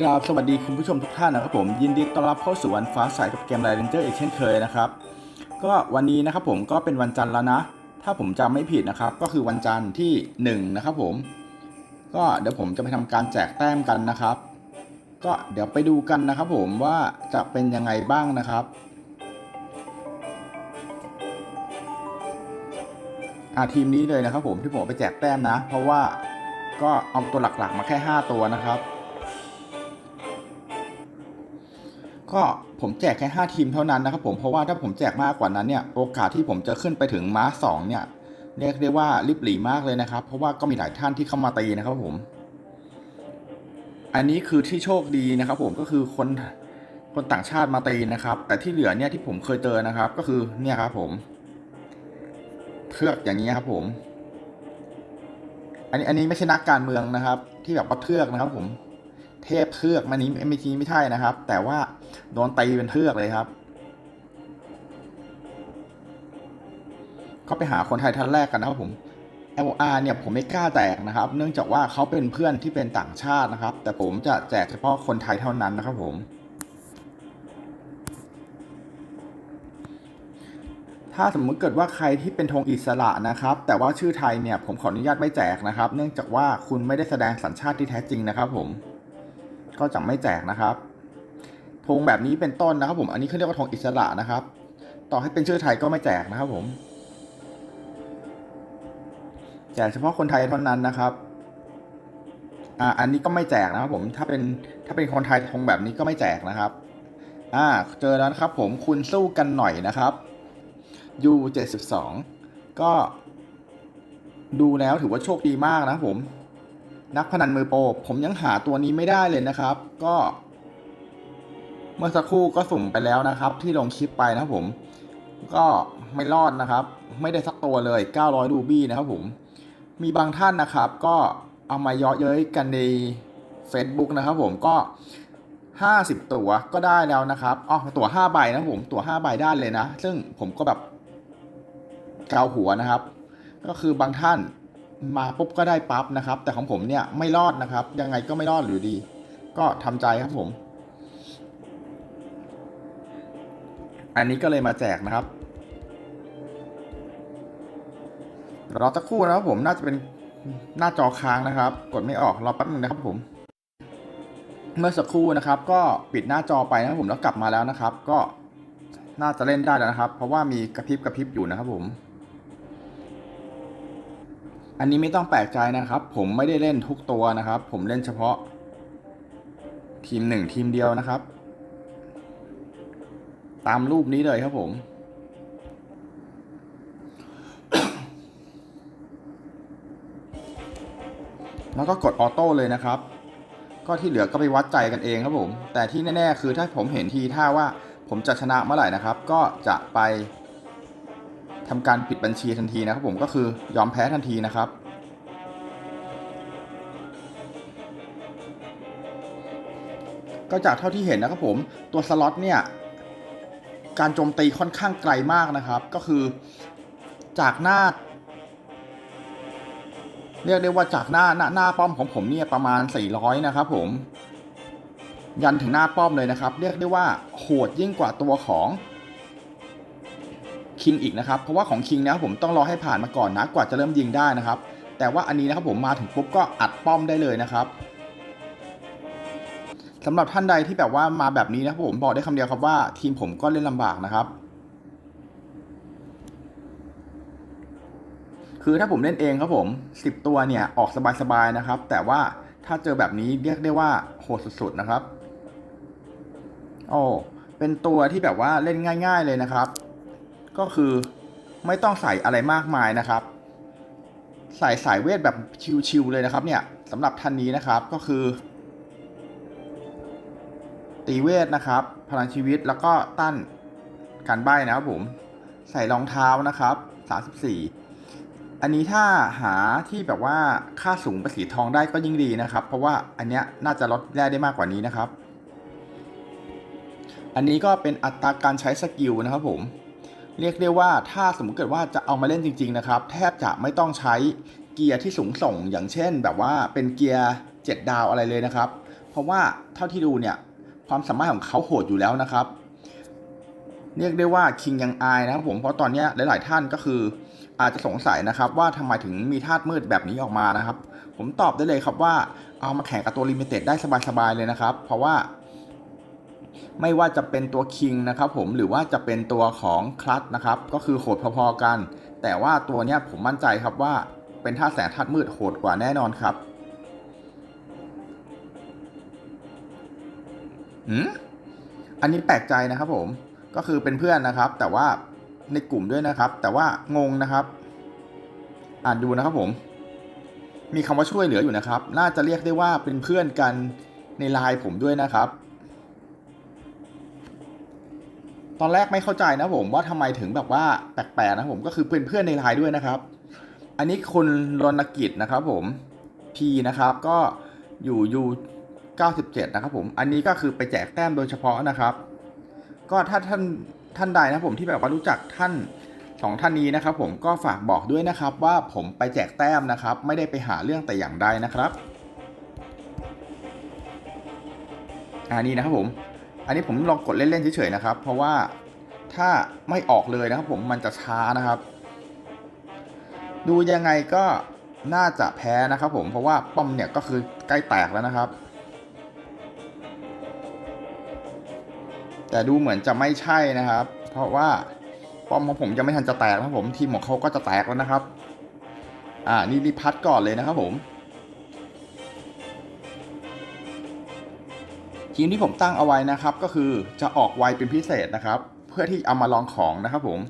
กราบสวัสดีคุณผู้ชมทุกท่านนะครับผมยินดีต้อนรับเข้าสู่วันฟ้าใสกับเกมไ r เ n นเจอร์อีกเช่นเคยนะครับก็วันนี้นะครับผมก็เป็นวันจันทร์แล้วนะ ถ้าผมจำไม่ผิดนะครับ ก็คือวันจันทร์ที่1นะครับผม ก็เดี๋ยวผมจะไปทำการแจกแต้มกันนะครับ ก็เดี๋ยวไปดูกันนะครับผมว่าจะเป็นยังไงบ้างนะครับอาทีมนี้เลยนะครับผมที่ผมไปแจกแต้มนะ เพราะว่าก็เอาตัวหลักๆมาแค่ 5 ตัวนะครับ ก็ผมแจกแค่ 5 ทีมเท่านั้นนะครับผมเพราะว่าถ้าผมแจกมากกว่านั้นเนี่ยโอกาสที่ผมจะขึ้นไปถึงม้าสองเนี่ยเรียกได้ว่าริบหรี่มากเลยนะครับ เพราะว่าก็มีหลายท่านที่เข้ามาตีนะครับผม อันนี้คือที่โชคดีนะครับ ผมก็คือคนคนต่างชาติมาตีนะครับ แต่ที่เหลือเนี่ยที่ผมเคยเจอนะครับ ก็คือเนี่ยครับผมเทือกอย่างนี้ครับผม อันนี้อันนี้ไม่ใช่นักการเมืองนะครับ ที่แบบว่าเทือกนะครับผม เทพเทือกมันนี้ไม่ทีไม่ใช่นะครับ แต่ว่าโดนตีเป็นเทือกเลยครับ ก็ไปหาคนไทยท่านแรกกันนะครับผม LR เนี่ยผมไม่กล้าแจกนะครับ เนื่องจากว่าเขาเป็นเพื่อนที่เป็นต่างชาตินะครับ แต่ผมจะแจกเฉพาะคนไทยเท่านั้นนะครับผม ถ้าสมมุติเกิดว่าใครที่เป็นธงอิสระนะครับ แต่ว่าชื่อไทยเนี่ยผมขออนุญาตไม่แจกนะครับ เนื่องจากว่าคุณไม่ได้แสดงสัญชาติที่แท้จริงนะครับผม ก็จะไม่แจกนะครับธงแบบนี้เป็นต้นนะครับ ผมอันนี้เขาเรียกว่าธงอิสระนะครับ ต่อให้เป็นชื่อไทยก็ไม่แจกนะครับ ผมแจกเฉพาะคนไทยเท่านั้นนะครับอ่าอันนี้ก็ไม่แจกนะครับผมถ้าเป็นถ้าเป็นคนไทยธงแบบนี้ก็ไม่แจกนะครับอ่าเจอแล้วนะครับผมคุณสู้กันหน่อยนะครับ U 72ก็ดูแล้วถือว่าโชคดีมากนะผม นักพนันมือโปรผมยังหาตัวนี้ไม่ได้เลยนะครับ ก็ เมื่อสักครู่ก็สุ่มไปแล้วนะครับ ที่ลงคลิปไปนะครับผม ก็ไม่รอดนะครับ ไม่ได้สักตัวเลย 900 รูบี้นะครับผม มีบางท่านนะครับ ก็เอามาเยาะเย้ยกันใน Facebook นะครับผมก็ 50 ตัวก็ได้แล้วนะครับอ๋อตัว5ใบนะผมตัว5ใบได้เลยนะ ซึ่งผมก็แบบเกาหัวนะครับ ก็คือบางท่าน มาปุ๊บก็ได้ปั๊บนะครับ แต่ของผมเนี่ยไม่รอดนะครับ ยังไงก็ไม่รอดหรือดี ก็ทำใจครับผม อันนี้ก็เลยมาแจกนะครับรอสักครู่นะครับผมน่าจะเป็นหน้าจอค้างนะครับ กดไม่ออกรอแป๊บนึงนะครับผม เมื่อสักครู่นะครับ ก็ปิดหน้าจอไปนะครับผมแล้วกลับมาแล้วนะครับ ก็น่าจะเล่นได้แล้วนะครับ เพราะว่ามีกระพริบกระพริบอยู่นะครับผม อันนี้ไม่ต้องแปลกใจนะครับ ผมไม่ได้เล่นทุกตัวนะครับ ผมเล่นเฉพาะ ทีมหนึ่งทีมเดียวนะครับ ตามรูปนี้เลยครับผมแล้วก็กดออโต้เลยนะครับ ก็ที่เหลือก็ไปวัดใจกันเองครับผม แต่ที่แน่ ๆ คือถ้าผมเห็นทีท่าว่าผมจะชนะเมื่อไหร่นะครับ ก็จะไป ทำการปิดบัญชีทันทีนะครับผมก็คือยอมแพ้ทันทีนะครับ ก็จากเท่าที่เห็นนะครับผมตัวสล็อตเนี่ยการโจมตีค่อนข้างไกลมากนะครับ ก็คือจากหน้า เรียกได้ว่าจากหน้าหน้าหน้าป้อมของผมเนี่ยประมาณ 400 นะครับผมยันถึงหน้าป้อมเลยนะครับ เรียกได้ว่าโหดยิ่งกว่าตัวของ คิงอีกนะครับ เพราะว่าของคิงนะครับผมต้องรอให้ผ่านมาก่อนนะ กว่าจะเริ่มยิงได้นะครับ แต่ว่าอันนี้นะครับผมมาถึงปุ๊บก็อัดป้อมได้เลยนะครับสำหรับท่านใดที่แบบว่ามาแบบนี้นะครับผมบอกได้คำเดียวครับว่าทีมผมก็เล่นลำบากนะครับ คือถ้าผมเล่นเองครับผม 10 ตัวเนี่ยออกสบายๆนะครับ แต่ว่าถ้าเจอแบบนี้เรียกได้ว่าโหดสุดๆนะครับโอ้เป็นตัวที่แบบว่าเล่นง่าย ๆเลยนะครับ ก็คือไม่ต้องใส่อะไรมากมายนะครับ ใส่สายเวทแบบชิวๆเลยนะครับเนี่ยสำหรับท่านนี้นะครับก็คือ ตีเวทนะครับ พลังชีวิตแล้วก็ต้านการใบ้นะครับผมใส่รองเท้านะครับ 34 อันนี้ถ้าหาที่แบบว่าค่าสูงประสีทองได้ก็ยิ่งดีนะครับ เพราะว่าอันเนี้ยน่าจะลดแร่ได้มากกว่านี้นะครับ อันนี้ก็เป็นอัตราการใช้สกิลนะครับผม เรียกได้ว่าถ้าสมมติเกิดว่าจะเอามาเล่นจริง ๆ นะครับ แทบจะไม่ต้องใช้เกียร์ที่สูงส่ง อย่างเช่น แบบว่าเป็นเกียร์ 7 ดาวอะไรเลยนะครับ เพราะว่าเท่าที่ดูเนี่ยความสามารถของเขาโหดอยู่แล้วนะครับ เรียกได้ว่าคิงยังอายนะครับผมเพราะตอนนี้หลาย ๆ ท่านก็คืออาจจะสงสัยนะครับ ว่าทำไมถึงมีธาตุมืดแบบนี้ออกมานะครับ ผมตอบได้เลยครับว่าเอามาแข่งกับตัวลิมิเต็ดได้สบาย ๆ เลยนะครับ เพราะว่า ไม่ว่าจะเป็นตัวคิงนะครับผมหรือว่าจะเป็นตัวของคลัตนะครับก็คือโหดพอๆกัน แต่ว่าตัวเนี้ยผมมั่นใจครับว่าเป็นธาแสงธาตุมืดโหดกว่าแน่นอนครับหืมอันนี้แปลกใจนะครับผมก็คือเป็นเพื่อนนะครับ แต่ว่าในกลุ่มด้วยนะครับ แต่ว่างงนะครับ อ่านดูนะครับผม มีคำว่าช่วยเหลืออยู่นะครับ น่าจะเรียกได้ว่าเป็นเพื่อนกันในไลน์ผมด้วยนะครับ ตอนแรกไม่เข้าใจนะผมว่าทำไมถึงแบบว่าแปลกๆนะผมก็คือเพื่อนๆในไลน์ด้วยนะครับ อันนี้คุณรณกิจนะครับผม P นะครับก็อยู่ยู97 นะครับผมอันนี้ก็คือไปแจกแต้มโดยเฉพาะนะครับ ก็ถ้าท่านท่านใดนะผมที่แบบว่ารู้จักท่านสองท่านนี้นะครับ ผมก็ฝากบอกด้วยนะครับว่าผมไปแจกแต้มนะครับ ไม่ได้ไปหาเรื่องแต่อย่างใดนะครับอันนี้นะครับผม อันนี้ผมลองกดเล่นๆเฉยๆนะครับ เพราะว่าถ้าไม่ออกเลยนะครับ ผมมันจะช้านะครับ ดูยังไงก็น่าจะแพ้นะครับผมเพราะว่าป้อมเนี่ยก็คือใกล้แตกแล้วนะครับ แต่ดูเหมือนจะไม่ใช่นะครับ เพราะว่าป้อมของผมยังไม่ทันจะแตกนะครับผมทีมของเขาก็จะแตกแล้วนะครับ อ่านี่รีพัดก่อนเลยนะครับผม ทีมที่ผมตั้งเอาไว้นะครับ ก็คือจะออกไวเป็นพิเศษนะครับ เพื่อที่เอามาลองของนะครับผม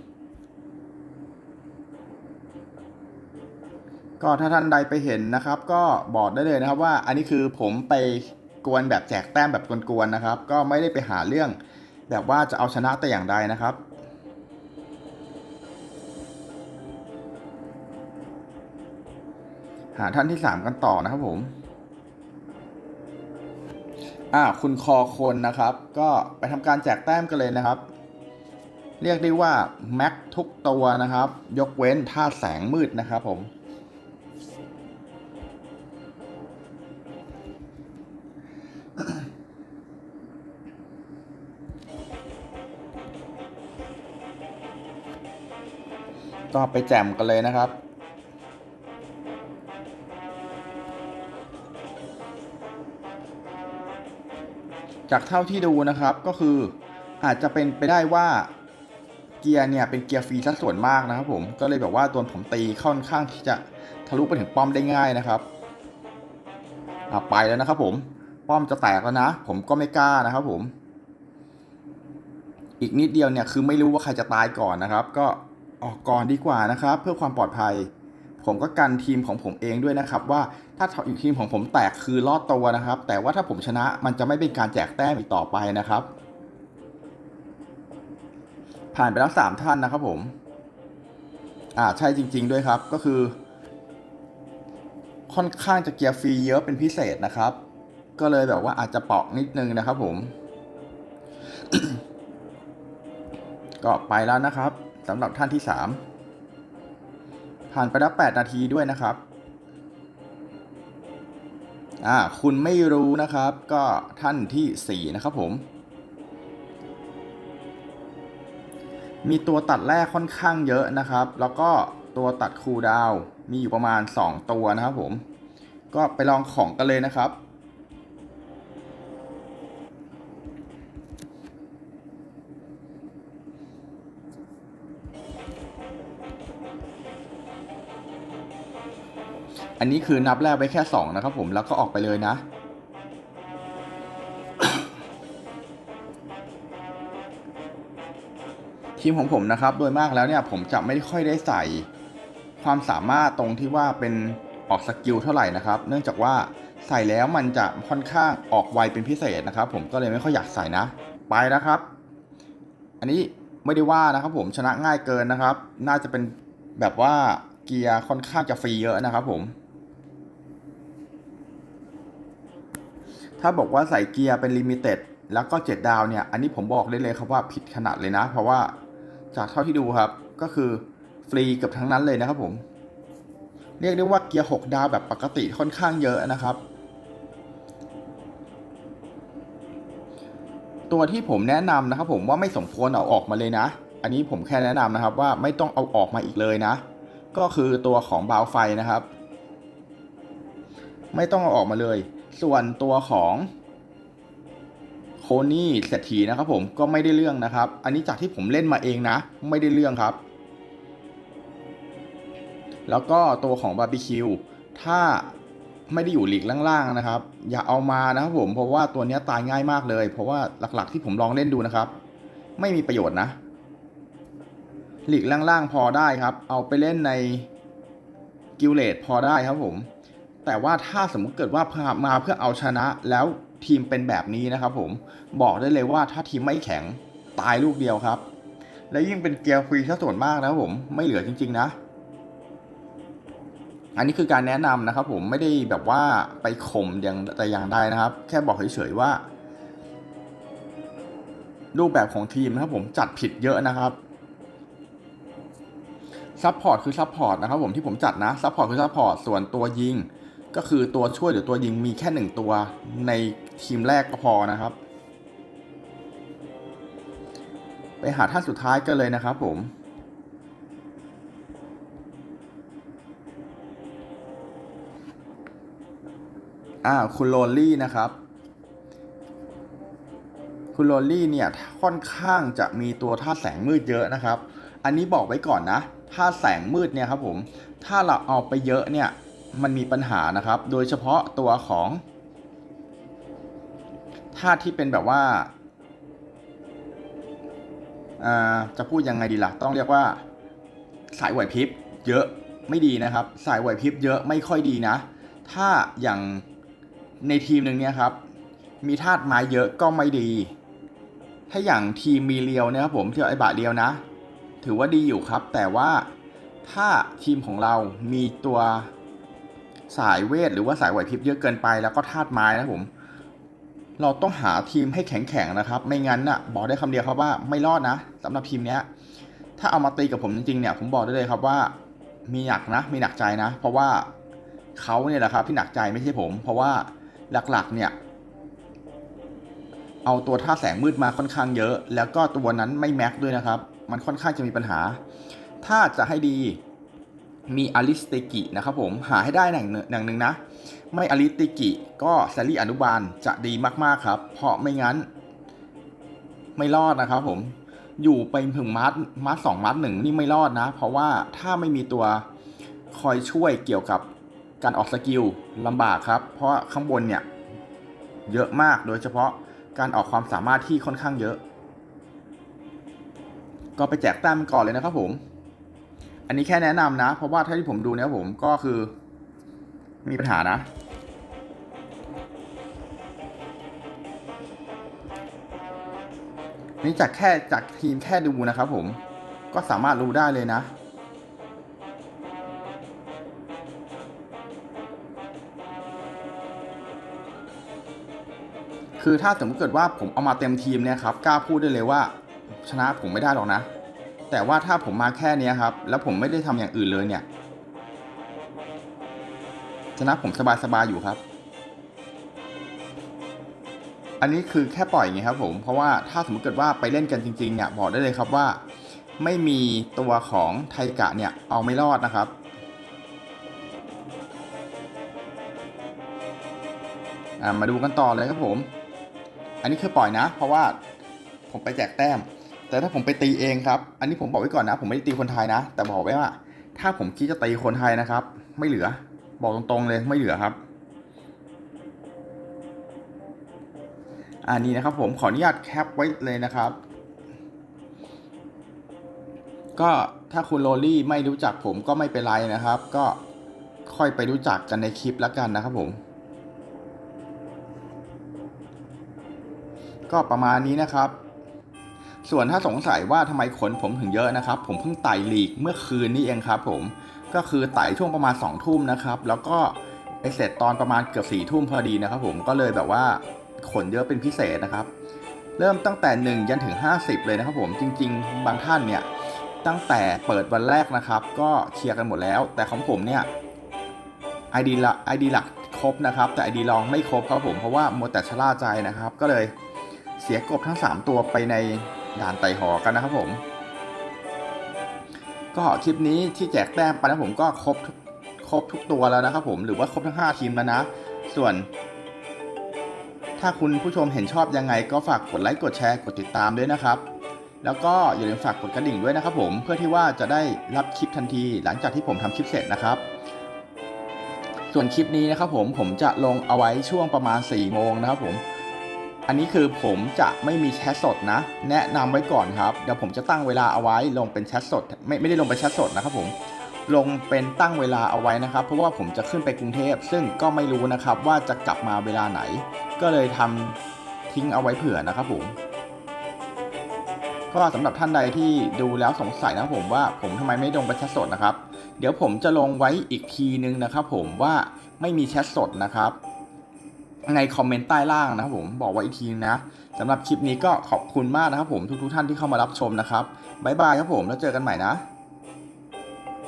ก็ถ้าท่านใดไปเห็นนะครับ ก็บอกได้เลยนะครับว่าอันนี้คือผมไปกวนแบบแจกแต้มแบบกวนๆนะครับ ก็ไม่ได้ไปหาเรื่อง แบบว่าจะเอาชนะแต่อย่างใดนะครับหาท่านที่ 3 กันต่อนะครับผม อ่าคุณคอคนนะครับ ก็ไปทำการแจกแต้มกันเลยนะครับ เรียกได้ว่าแม็กทุกตัวนะครับ ยกเว้นท่าแสงมืดนะครับผมก็ไปแจมกันเลยนะครับ จากเท่าที่ดูนะครับก็คืออาจจะเป็นไปได้ว่าเกียร์เนี่ยเป็นเกียร์ฟรีสัดส่วนมากนะครับผมก็เลยแบบว่าโดนผมตีค่อนข้างที่จะทะลุไปถึงป้อมได้ง่ายนะครับอะไปแล้วนะครับผมป้อมจะแตกแล้วนะ ผมก็ไม่กล้านะครับผม อีกนิดเดียวเนี่ยคือไม่รู้ว่าใครจะตายก่อนนะครับ ก็ออกก่อนดีกว่านะครับ เพื่อความปลอดภัย ผมก็กันทีมของผมเองด้วยนะครับว่าถ้าทีมของผมแตกคือรอดตัวนะครับ แต่ว่าถ้าผมชนะมันจะไม่เป็นการแจกแต้มอีกต่อไปนะครับ ผ่านไปแล้วสามท่านนะครับผมอ่าใช่จริง ๆด้วยครับก็คือ ค่อนข้างจะเกียร์ฟรีเยอะเป็นพิเศษนะครับ ก็เลยแบบว่าอาจจะเปาะนิดนึงนะครับ ผม ก็ไปแล้วนะครับสำหรับท่านที่สาม ผ่านไปแล้ว8นาทีด้วยนะครับ อ่า คุณไม่รู้นะครับ ก็ท่านที่ 4 นะครับผม มีตัวตัดแรกค่อนข้างเยอะนะครับ แล้วก็ตัวตัดคูลดาวมีอยู่ประมาณ 2 ตัวนะครับผม ก็ไปลองของกันเลยนะครับ อันนี้คือนับแรกไปแค่ 2 นะครับผมแล้วก็ออกไปเลยนะ ทีมของผมนะครับโดยมากแล้วเนี่ยผมจะไม่ค่อยได้ใส่ความสามารถตรงที่ว่าเป็นออกสกิลเท่าไหร่นะครับ เนื่องจากว่าใส่แล้วมันจะค่อนข้างออกไวเป็นพิเศษนะครับ ผมก็เลยไม่ค่อยอยากใส่นะ ไปนะครับ อันนี้ไม่ได้ว่านะครับ ผมชนะง่ายเกินนะครับ น่าจะเป็นแบบว่าเกียร์ค่อนข้างจะฟรีเยอะนะครับผม ถ้าบอกว่าใส่เกียร์เป็นลิมิเต็ดแล้วก็ 7 ดาวเนี่ย อันนี้ผมบอกได้เลยครับว่าผิดขนาดเลยนะ เพราะว่าจากเท่าที่ดูครับก็คือฟรีเกือบทั้งนั้นเลยนะครับผม เรียกได้ว่าเกียร์ 6 ดาวแบบปกติค่อนข้างเยอะนะครับ ตัวที่ผมแนะนำนะครับผมว่าไม่สมควรเอาออกมาเลยนะ อันนี้ผมแค่แนะนำนะครับว่าไม่ต้องเอาออกมาอีกเลยนะ ก็คือตัวของบาวไฟนะครับ ไม่ต้องเอาออกมาเลย ส่วนตัวของโคนี่เศรษฐีนะครับผมก็ไม่ได้เรื่องนะครับ อันนี้จากที่ผมเล่นมาเองนะ ไม่ได้เรื่องครับ แล้วก็ตัวของบาร์บีคิวถ้าไม่ได้อยู่หลีกล่างๆนะครับ อย่าเอามานะครับผมเพราะว่าตัวนี้ตายง่ายมากเลย เพราะว่าหลักๆที่ผมลองเล่นดูนะครับ ไม่มีประโยชน์นะ หลีกล่างๆพอได้ครับ เอาไปเล่นในกิลเลตพอได้ครับผม แต่ว่าถ้าสมมุติเกิดว่ามาเพื่อเอาชนะแล้วทีมเป็นแบบนี้นะครับผมบอกได้เลยว่าถ้าทีมไม่แข็งตายลูกเดียวครับ และยิ่งเป็นเกียร์ฟรีซะส่วนมากนะครับผมไม่เหลือจริง ๆ นะ อันนี้คือการแนะนำนะครับผมไม่ได้แบบว่าไปข่มอย่างแต่อย่างใดนะครับ แค่บอกเฉยๆว่า รูปแบบของทีมนะครับผมจัดผิดเยอะนะครับซัพพอร์ตคือซัพพอร์ตนะครับผมที่ผมจัดนะซัพพอร์ตคือซัพพอร์ตส่วนตัวยิง ก็คือตัวช่วยหรือตัวยิงมีแค่หนึ่งตัวในทีมแรกก็พอนะครับ ไปหาท่านสุดท้ายกันเลยนะครับผมอ่าคุณโรลลี่นะครับ คุณโรลลี่เนี่ยค่อนข้างจะมีตัวท่าแสงมืดเยอะนะครับ อันนี้บอกไว้ก่อนนะท่าแสงมืดเนี่ยครับผมถ้าเราเอาไปเยอะเนี่ย มันมีปัญหานะครับ โดยเฉพาะตัวของท่าที่เป็นแบบว่าจะพูดยังไงดีล่ะ ต้องเรียกว่า สายไหวพริบเยอะไม่ดีนะครับ สายไหวพริบเยอะไม่ค่อยดีนะ ถ้าอย่างในทีมหนึ่งเนี่ยครับ มีธาตุไม้เยอะก็ไม่ดี ถ้าอย่างทีมมีเรียวเนี่ยครับผมที่ไอบะเรียวนะ ถือว่าดีอยู่ครับ แต่ว่าถ้าทีมของเรามีตัว สายเวทหรือว่าสายไหวพริบเยอะเกินไปแล้วก็ธาตุไม้นะผม เราต้องหาทีมให้แข็งๆนะครับ ไม่งั้นน่ะ บอกได้คำเดียวครับว่าไม่รอดนะสำหรับทีมเนี้ย ถ้าเอามาตีกับผมจริงๆเนี่ย ผมบอกได้เลยครับว่า มีหนักนะ มีหนักใจนะ เพราะว่าเขาเนี่ยแหละครับที่หนักใจไม่ใช่ผม เพราะว่าหลักๆเนี่ย เอาตัวท่าแสงมืดมาค่อนข้างเยอะ แล้วก็ตัวนั้นไม่แม็กด้วยนะครับ มันค่อนข้างจะมีปัญหา ถ้าจะให้ดี มีอลิสเตกินะครับผมหาให้ได้หนึ่งหนึ่งหนึ่งนะ ไม่อลิสเตกิก็แซลลี่อนุบาลจะดีมากๆครับ เพราะไม่งั้น ไม่รอดนะครับผมอยู่ไปถึงมาร์ทมาร์ทสองมาร์ทหนึ่งนี่ไม่รอดนะ เพราะว่าถ้าไม่มีตัวคอยช่วยเกี่ยวกับการออกสกิลลำบากครับ เพราะข้างบนเนี่ย เยอะมากโดยเฉพาะการออกความสามารถที่ค่อนข้างเยอะ ก็ไปแจกแต้มก่อนเลยนะครับผม อันนี้แค่แนะนำนะ เพราะว่าถ้าที่ผมดูเนี่ยผมก็คือ มีปัญหานะ นี่จากแค่จากทีมแค่ดูนะครับผมก็สามารถรู้ได้เลยนะ คือถ้าสมมติเกิดว่าผมเอามาเต็มทีมเนี่ยครับกล้าพูดได้เลยว่าชนะผมไม่ได้หรอกนะ แต่ว่าถ้าผมมาแค่เนี้ยครับ แล้วผมไม่ได้ทำอย่างอื่นเลยเนี่ย ชนะผมสบายๆอยู่ครับ อันนี้คือแค่ปล่อยไงครับ ผม เพราะว่าถ้าสมมติเกิดว่าไปเล่นกันจริงๆเนี่ยบอกได้เลยครับว่า ไม่มีตัวของไทกะเนี่ยเอาไม่รอดนะครับมาดูกันต่อเลยครับผม อันนี้คือปล่อยนะ เพราะว่าผมไปแจกแต้ม แต่ถ้าผมไปตีเองครับ อันนี้ผมบอกไว้ก่อนนะ ผมไม่ได้ตีคนไทยนะ แต่บอกไว้ว่า ถ้าผมคิดจะตีคนไทยนะครับ ไม่เหลือ บอกตรงๆเลยไม่เหลือครับ อันนี้นะครับผมขออนุญาตแคปไว้เลยนะครับ ก็ถ้าคุณโรลี่ไม่รู้จักผมก็ไม่เป็นไรนะครับ ก็ค่อยไปรู้จักกันในคลิปแล้วกันนะครับผมก็ประมาณนี้นะครับ ส่วนถ้าสงสัยว่าทำไมขนผมถึงเยอะนะครับ ผมเพิ่งไต่ลีกเมื่อคืนนี้เองครับผมก็คือไต่ช่วงประมาณ2องทุ่มนะครับ แล้วก็ไปเสร็จตอนประมาณเกือบสี่ทุ่มพอดีนะครับ ผมก็เลยแบบว่าขนเยอะเป็นพิเศษนะครับ เริ่มตั้งแต่ 1 ยันถึง 50 เลยนะครับ ผมจริง ๆ บางท่านเนี่ยตั้งแต่เปิดวันแรกนะครับ ก็เคลียร์กันหมดแล้ว แต่ของผมเนี่ยไอดีละไอดีหลักครบนะครับ แต่ไอดีรองไม่ครบครับผมเพราะว่าโมแต่ชะล่าใจนะครับ ก็เลยเสียกบทั้ง 3 ตัวไปใน ด่านไต่หอกันนะครับผม ก็คลิปนี้ที่แจกแต้มไปนะผมก็ครบครบทุกตัวแล้วนะครับผมหรือว่าครบทั้ง 5 ทีมแล้วนะ ส่วน ถ้าคุณผู้ชมเห็นชอบยังไง ก็ฝากกดไลค์กดแชร์กดติดตามด้วยนะครับ แล้วก็อย่าลืมฝากกดกระดิ่งด้วยนะครับผมเพื่อที่ว่าจะได้รับคลิปทันที หลังจากที่ผมทำคลิปเสร็จนะครับส่วนคลิปนี้นะครับผมผมจะลงเอาไว้ช่วงประมาณ4โมงนะครับผม อันนี้คือผมจะไม่มีแชทสดนะ แนะนำไว้ก่อนครับ เดี๋ยวผมจะตั้งเวลาเอาไว้ลงเป็นแชทสด ไม่ไม่ได้ลงเป็นแชทสดนะครับผมลงเป็นตั้งเวลาเอาไว้นะครับ เพราะว่าผมจะขึ้นไปกรุงเทพ ซึ่งก็ไม่รู้นะครับว่าจะกลับมาเวลาไหน ก็เลยทำทิ้งเอาไว้เผื่อนะครับผมก็สำหรับท่านใดที่ดูแล้วสงสัยนะผมว่าผมทำไมไม่ลงไปแชทสดนะครับ เดี๋ยวผมจะลงไว้อีกทีนึงนะครับ ผมว่าไม่มีแชทสดนะครับ ในคอมเมนต์ใต้ล่างนะครับผมบอกไว้อีกทีนะสำหรับคลิปนี้ก็ขอบคุณมากนะครับผมทุกๆท่านที่เข้ามารับชมนะครับบ๊ายบายครับผมแล้วเจอกันใหม่นะ